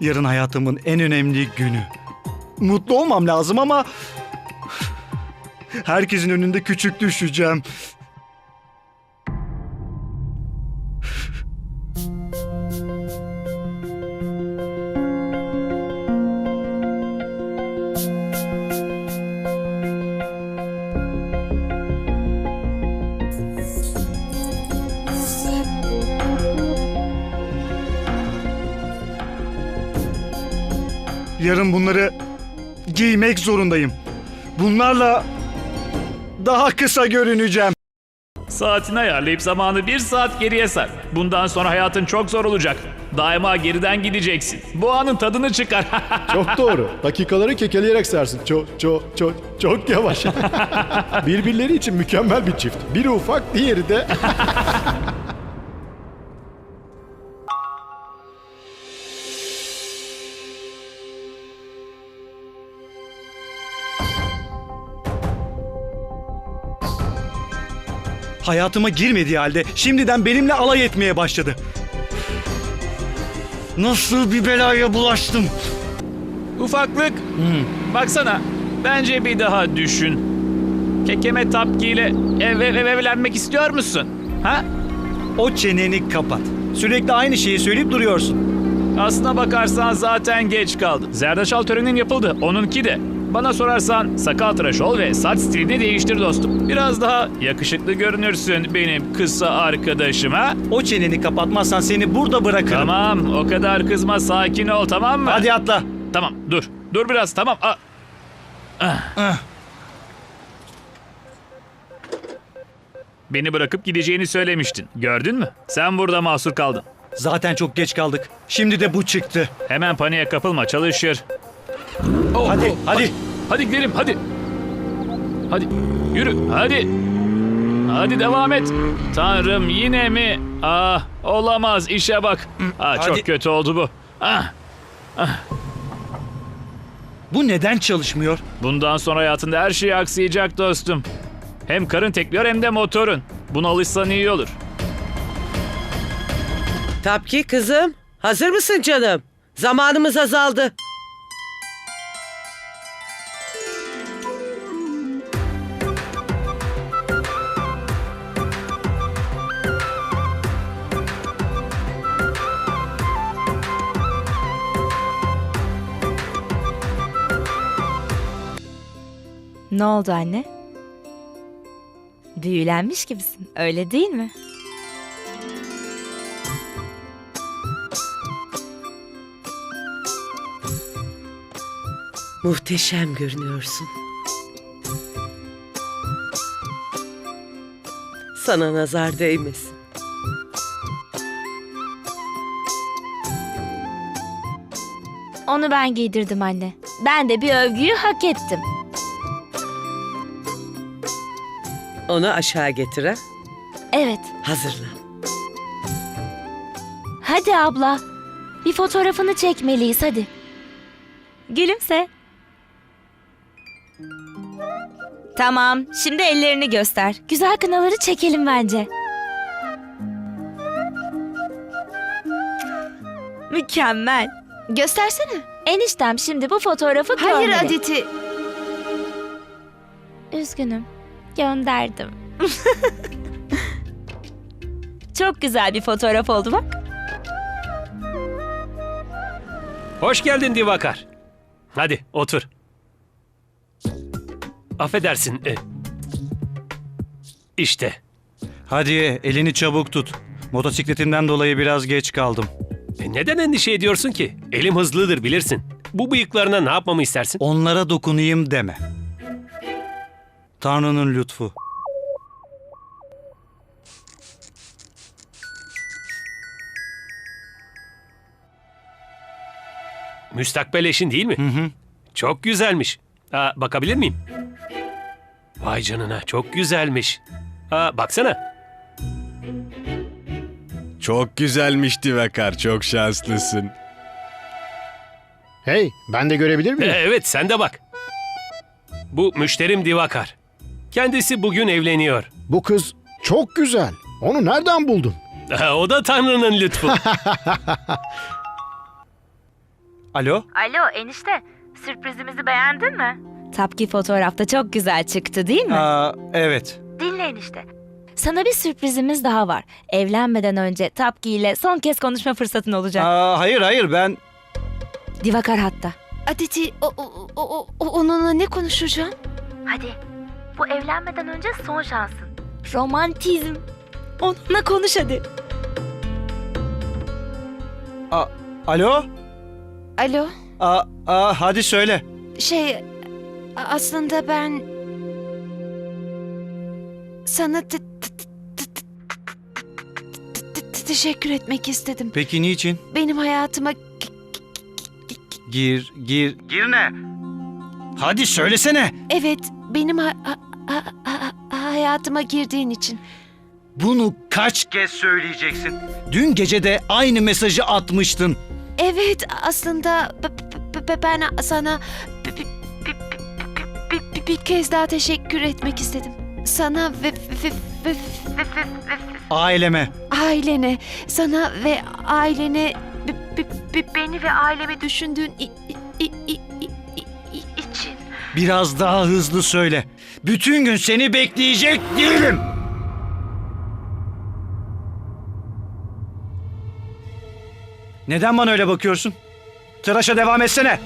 Yarın hayatımın en önemli günü. Mutlu olmam lazım ama herkesin önünde küçük düşeceğim. Yarın bunları giymek zorundayım. Bunlarla daha kısa görüneceğim. Saatini ayarlayıp zamanı bir saat geriye sar. Bundan sonra hayatın çok zor olacak. Daima geriden gideceksin. Bu anın tadını çıkar. Çok doğru. Dakikaları kekeleyerek sersin. Çok çok çok çok yavaş. Birbirleri için mükemmel bir çift. Biri ufak, diğeri de Hayatıma girmediği halde şimdiden benimle alay etmeye başladı. Nasıl bir belaya bulaştım? Ufaklık. Baksana. Bence bir daha düşün. Kekeme tapkiyle ev, ev, ev evlenmek istiyor musun? Ha? O çeneni kapat. Sürekli aynı şeyi söyleyip duruyorsun. Aslına bakarsan zaten geç kaldın. Zerdeçal törenin yapıldı. Onunki de. Bana sorarsan sakal tıraş ol ve saç stilini değiştir dostum. Biraz daha yakışıklı görünürsün benim kısa arkadaşım ha? O çeneni kapatmazsan seni burada bırakırım. Tamam o kadar kızma sakin ol tamam mı? Hadi atla. Tamam dur. Dur biraz tamam. Aa, Ah. Beni bırakıp gideceğini söylemiştin. Gördün mü? Sen burada mahsur kaldın. Zaten çok geç kaldık. Şimdi de bu çıktı. Hemen paniğe kapılma çalışır. Oh, Hadi, oh, hadi. Hadi gidelim hadi. Hadi yürü hadi. Hadi devam et. Tanrım yine mi? Ah olamaz işe bak. Ah, hadi. çok kötü oldu bu. Ah, Bu neden çalışmıyor? bundan sonra hayatında her şey aksayacak dostum. Hem karın tekliyor hem de motorun. Buna alışsan iyi olur. Tapki kızım, hazır mısın canım? Zamanımız azaldı. Ne oldu anne? Büyülenmiş gibisin, öyle değil mi? Muhteşem görünüyorsun. Sana nazar değmesin. Onu ben giydirdim anne. Ben de bir övgüyü hak ettim. Onu aşağı getir ha. Evet, Hazırlan. hadi abla. Bir fotoğrafını çekmeliyiz hadi. Gülümse. Tamam, şimdi ellerini göster. Güzel kınaları çekelim bence. Mükemmel. Göstersene. Eniştem şimdi bu fotoğrafı Hayır gönderin. Aditi. Üzgünüm. Gönderdim. Çok güzel bir fotoğraf oldu bak. Hoş geldin Divakar. Hadi otur. Affedersin. e, İşte. Hadi elini çabuk tut. Motosikletimden dolayı biraz geç kaldım. E, Neden endişe ediyorsun ki? Elim hızlıdır bilirsin. Bu bıyıklarına ne yapmamı istersin? Onlara dokunayım deme. Tanrı'nın lütfu. Müstakbel eşin değil mi? Hı hı. Çok güzelmiş. Aa, bakabilir miyim? Vay canına çok güzelmiş. Aa, baksana. Çok güzelmiş Divakar, çok şanslısın. Hey, ben de görebilir E, miyim? evet sen de bak. Bu müşterim Divakar. Kendisi bugün evleniyor. Bu kız çok güzel. Onu nereden buldun? O da Tanrı'nın lütfu. Alo? Alo enişte, sürprizimizi beğendin mi? Tapki fotoğrafta çok güzel çıktı değil mi? Aa, evet. Dinle enişte. Sana bir sürprizimiz daha var. Evlenmeden önce Tapki ile son kez konuşma fırsatın olacak. Aa, hayır hayır ben... Divakar hatta. Aditi, o, o, o, o- onunla ne konuşacağım? Hadi. Bu evlenmeden önce son şansın. Romantizm. Onunla konuş hadi. Aa, alo? Alo, Aa, aa, hadi söyle. şey, a- aslında ben sana te- te- te- te- te- te- teşekkür etmek istedim. Peki niçin? Benim hayatıma Gir, gir. Gir ne? Hadi söylesene. evet, benim ha- ha- hayatıma girdiğin için. Bunu kaç kez söyleyeceksin? Dün gece de aynı mesajı atmıştın. Evet, aslında ben sana bir kez daha teşekkür etmek istedim. Sana ve, Aileme. ailene, sana ve ailene, beni ve ailemi düşündüğün için. Biraz daha hızlı söyle. Bütün gün seni bekleyecek değilim. Neden bana öyle bakıyorsun? Tıraşa devam etsene.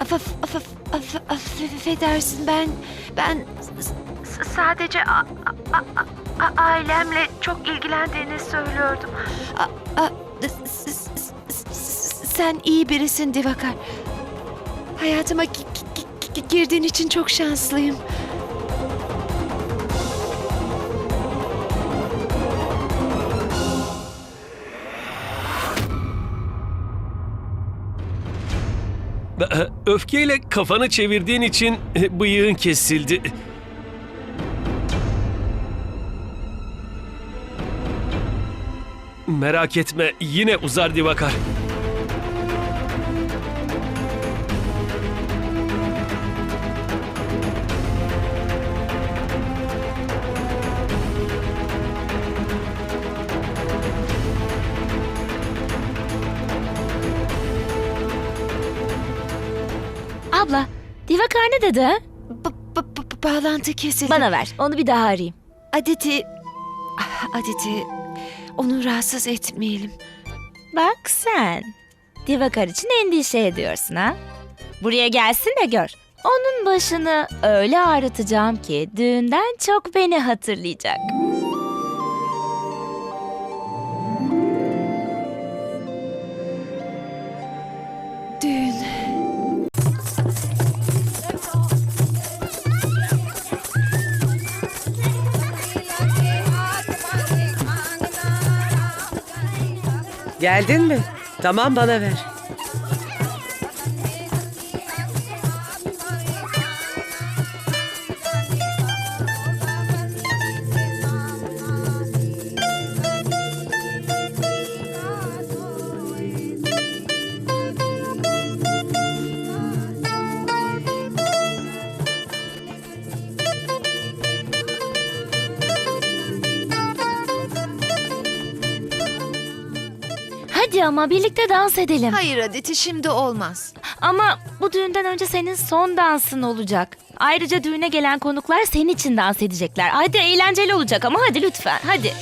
Af, af, af, af, af, af- affedersin ben, ben sadece ailemle çok ilgilendiğini söylüyordum. A- a- s- s- s- s- sen iyi birisin Divakar. Hayatıma gi- gi- gi- girdiğin için çok şanslıyım. Öfkeyle kafanı çevirdiğin için e, bıyığın kesildi. Merak etme yine uzar Divakar. Divakar ne dedi? ha? B- b- b- bağlantı kesildi. Bana ver, onu bir daha arayayım. Aditi, Ah, Aditi, onu rahatsız etmeyelim. Bak sen. Divakar için endişe ediyorsun ha? Buraya gelsin de gör. Onun başını öyle ağrıtacağım ki düğünden çok beni hatırlayacak. Geldin mi? Tamam bana ver. Hadi ama birlikte dans edelim. Hayır Aditi şimdi olmaz. Ama bu düğünden önce senin son dansın olacak. Ayrıca düğüne gelen konuklar senin için dans edecekler. Hadi eğlenceli olacak ama hadi lütfen hadi.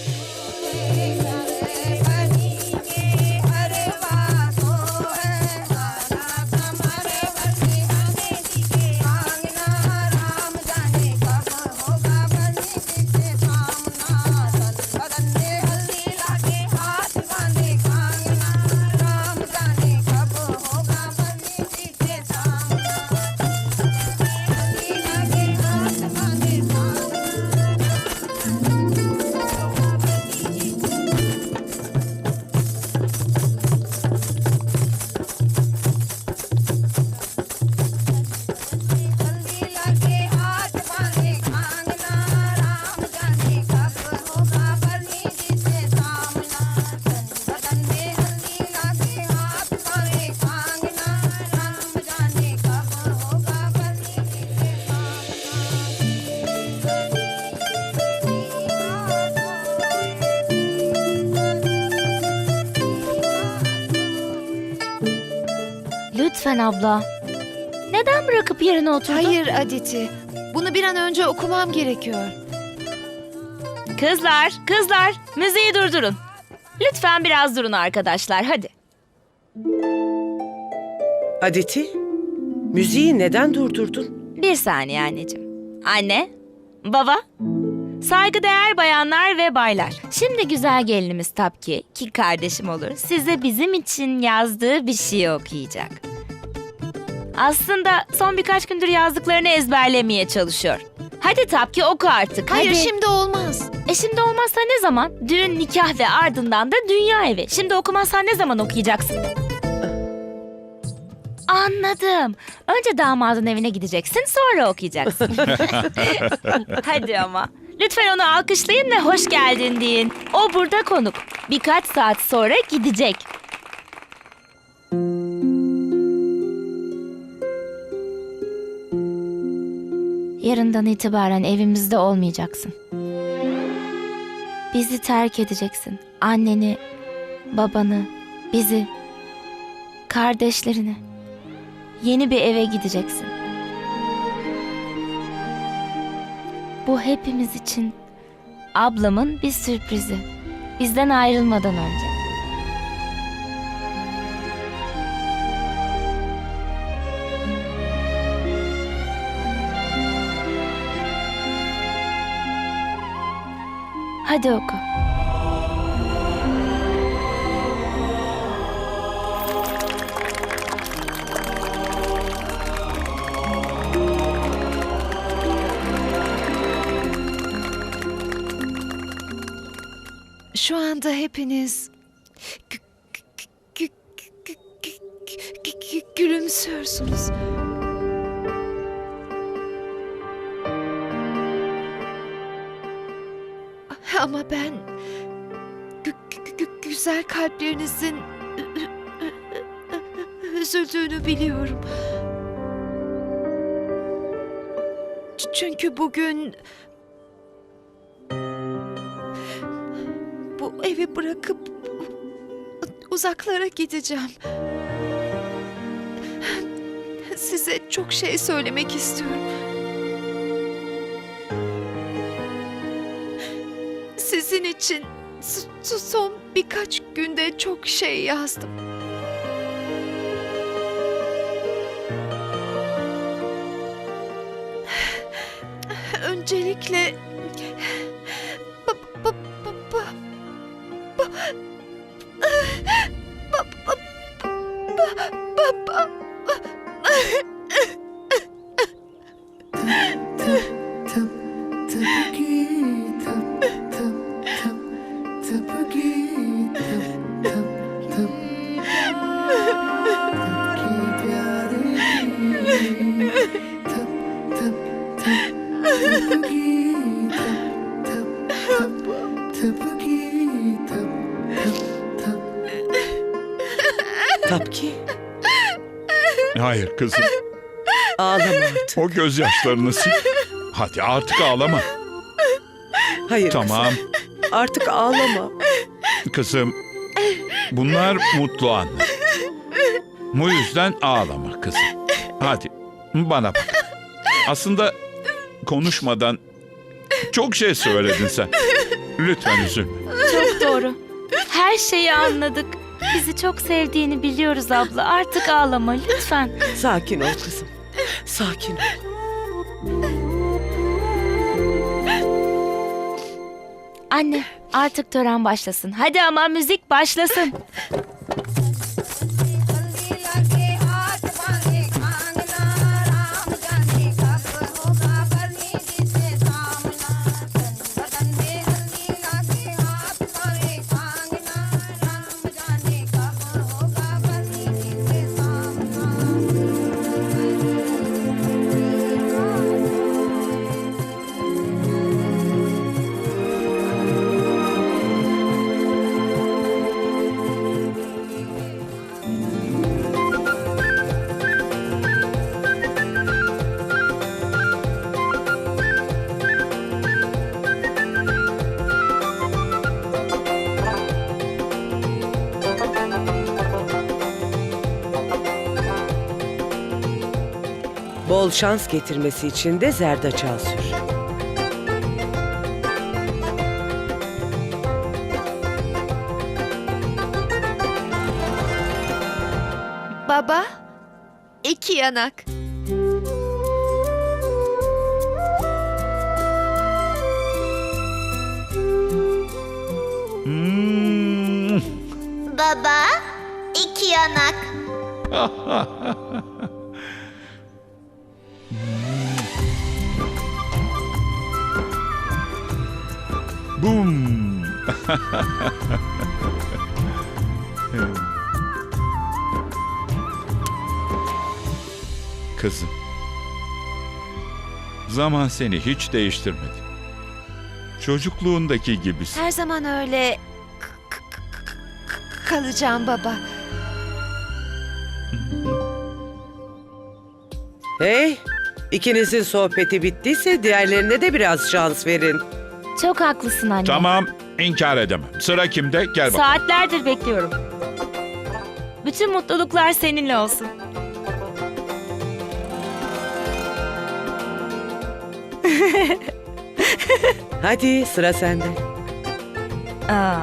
Lütfen abla. Neden bırakıp yerine oturdun? Hayır Aditi. Bunu bir an önce okumam gerekiyor. Kızlar, kızlar, müziği durdurun. Lütfen biraz durun arkadaşlar, hadi. Aditi, müziği neden durdurdun? Bir saniye anneciğim. Anne, baba, saygıdeğer bayanlar ve baylar. Şimdi güzel gelinimiz Tapki, ki kardeşim olur, size bizim için yazdığı bir şey okuyacak. Aslında son birkaç gündür yazdıklarını ezberlemeye çalışıyor. Hadi Tapki oku artık. Hayır hadi. şimdi olmaz. E şimdi olmazsa ne zaman? Düğün, nikah ve ardından da dünya evi. Şimdi okumazsan ne zaman okuyacaksın? Anladım. Önce damadın evine gideceksin, sonra okuyacaksın. Hadi ama. Lütfen onu alkışlayın ve hoş geldin deyin. O burada konuk. Birkaç saat sonra gidecek. Yarından itibaren evimizde olmayacaksın. Bizi terk edeceksin. Anneni, babanı, bizi, kardeşlerini. Yeni bir eve gideceksin. Bu hepimiz için ablamın bir sürprizi. Bizden ayrılmadan önce. Hadi oku. Şu anda hepiniz güzel kalplerinizin üzüldüğünü biliyorum. Çünkü bugün bu evi bırakıp uzaklara gideceğim. Size çok şey söylemek istiyorum. Sizin için son birkaç günde çok şey yazdım. Öncelikle o gözyaşlarını sil. Hadi artık ağlama. Hayır Tamam, kızım, artık ağlama. kızım. Bunlar mutlu anlar. Bu yüzden ağlama kızım. Hadi, bana bak. Aslında konuşmadan çok şey söyledin sen. Lütfen üzülme. Çok doğru. Her şeyi anladık. Bizi çok sevdiğini biliyoruz abla. Artık ağlama lütfen. Sakin ol kızım. Sakin ol. Anne artık tören başlasın. Hadi ama müzik başlasın. Bol şans getirmesi için de zerdeçal sür. Baba, iki yanak. Hmm. Baba, iki yanak. Kızım. Zaman seni hiç değiştirmedi. Çocukluğundaki gibisin. Her zaman öyle k- k- k- k- kalacağım baba. Hey, ikinizin sohbeti bittiyse diğerlerine de biraz şans verin. Çok haklısın anne. Tamam, inkar edemem. Sıra kimde? Gel bak. Saatlerdir bekliyorum. Bütün mutluluklar seninle olsun. Hadi sıra sende. Aa,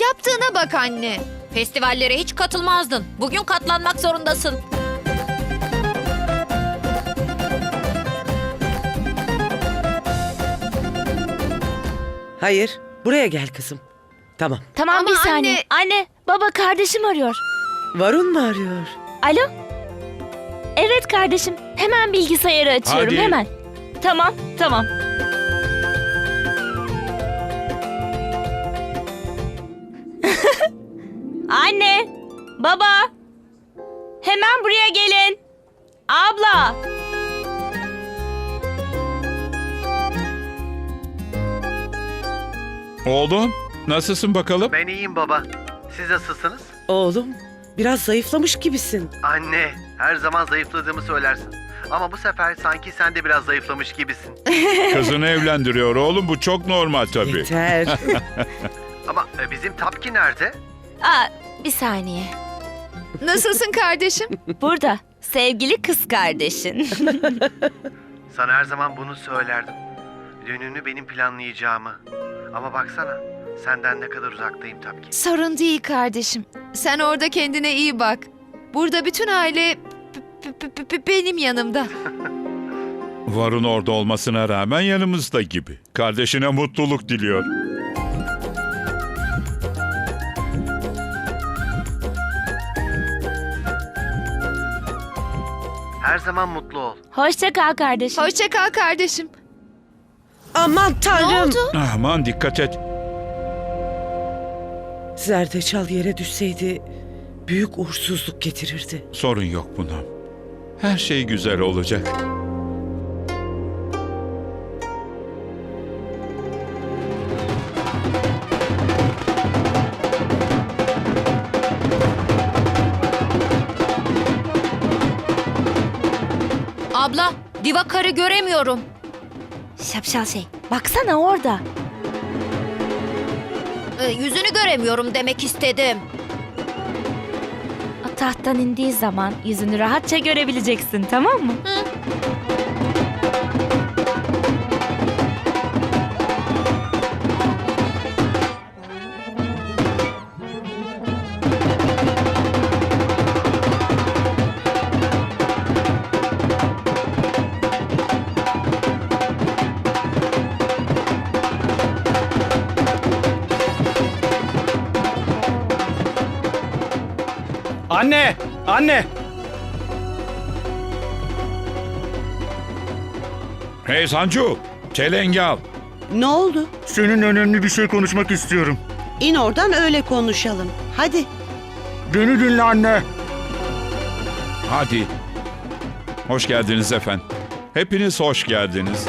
Yaptığına bak anne. Festivallere hiç katılmazdın. Bugün katlanmak zorundasın. Hayır, buraya gel kızım. Tamam. tamam Ama bir saniye. Anne, baba kardeşim arıyor. Varun mu arıyor? Alo? Evet kardeşim. Hemen bilgisayarı açıyorum Hadi. hemen. Tamam, tamam. Anne, baba. Hemen buraya gelin. Oğlum, nasılsın bakalım? Ben iyiyim baba. Siz nasılsınız? Oğlum, biraz zayıflamış gibisin. Anne, her zaman zayıfladığımı söylersin. Ama bu sefer sanki sen de biraz zayıflamış gibisin. Kızını evlendiriyor oğlum. Bu çok normal tabii. Yeter. Ama e, bizim Tapki nerede? Aa, bir saniye. Nasılsın kardeşim? Burada. Sevgili kız kardeşin. Sana her zaman bunu söylerdim. Düğününü benim planlayacağımı. Ama baksana, senden ne kadar uzaktayım Tapki. Sorun değil kardeşim. Sen orada kendine iyi bak. Burada bütün aile benim yanımda. Varun orada olmasına rağmen yanımızda gibi. Kardeşine mutluluk diliyor. Her zaman mutlu ol. Hoşça kal kardeşim. Hoşça kal kardeşim. Aman tanrım. Aman dikkat et. Zerdeçal yere düşseydi büyük uğursuzluk getirirdi. Sorun yok buna. Her şey güzel olacak. Abla, Divakar'ı göremiyorum. Şapşal şey. Baksana orada. Ee, yüzünü göremiyorum demek istedim. O tahttan indiği zaman yüzünü rahatça görebileceksin tamam mı? Anne! Anne! Hey Sancu, çelengi al. Ne oldu? Senin önemli bir şey konuşmak istiyorum. İn oradan öyle konuşalım. Hadi. Beni dinle anne. Hadi. Hoş geldiniz efendim. Hepiniz hoş geldiniz.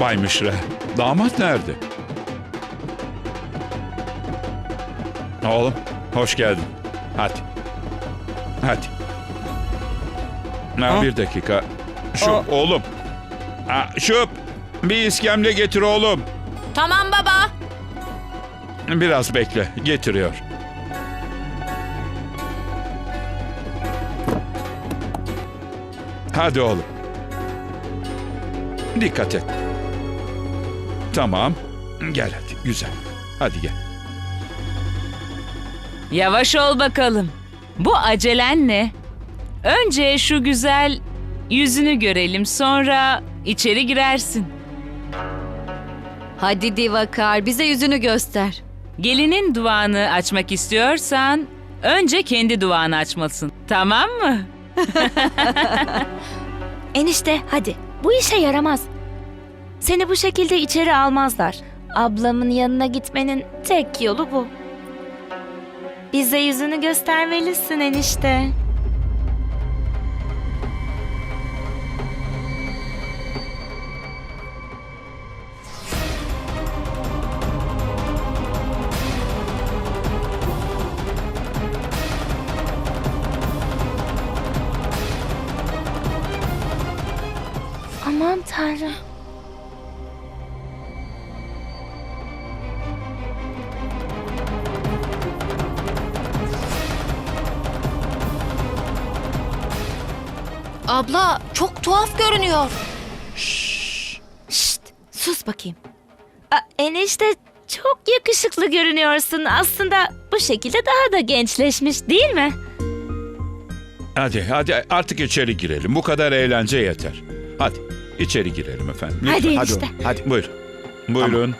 Bay Mişre, damat nerede? Oğlum, hoş geldin. Hadi. Hadi. Ha, bir dakika. Şu Aa. oğlum. Ha, şu bir iskemle getir oğlum. Tamam baba. Biraz bekle, getiriyor. Hadi oğlum. Dikkat et. Tamam. Gel hadi, güzel. Hadi gel. Yavaş ol bakalım. Bu acelen ne? Önce şu güzel yüzünü görelim sonra içeri girersin. Hadi Divakar bize yüzünü göster. Gelinin duvağını açmak istiyorsan önce kendi duvağını açmalısın. Tamam mı? Enişte hadi. Bu işe yaramaz. Seni bu şekilde içeri almazlar. Ablamın yanına gitmenin tek yolu bu. Bize yüzünü göstermelisin enişte. Abla çok tuhaf görünüyor. Şşt, sus bakayım. Aa, enişte çok yakışıklı görünüyorsun. Aslında bu şekilde daha da gençleşmiş değil mi? Hadi, hadi artık içeri girelim. Bu kadar eğlence yeter. Hadi, içeri girelim efendim. Lütfen. Hadi hadi, enişte. hadi. Buyurun. Buyurun.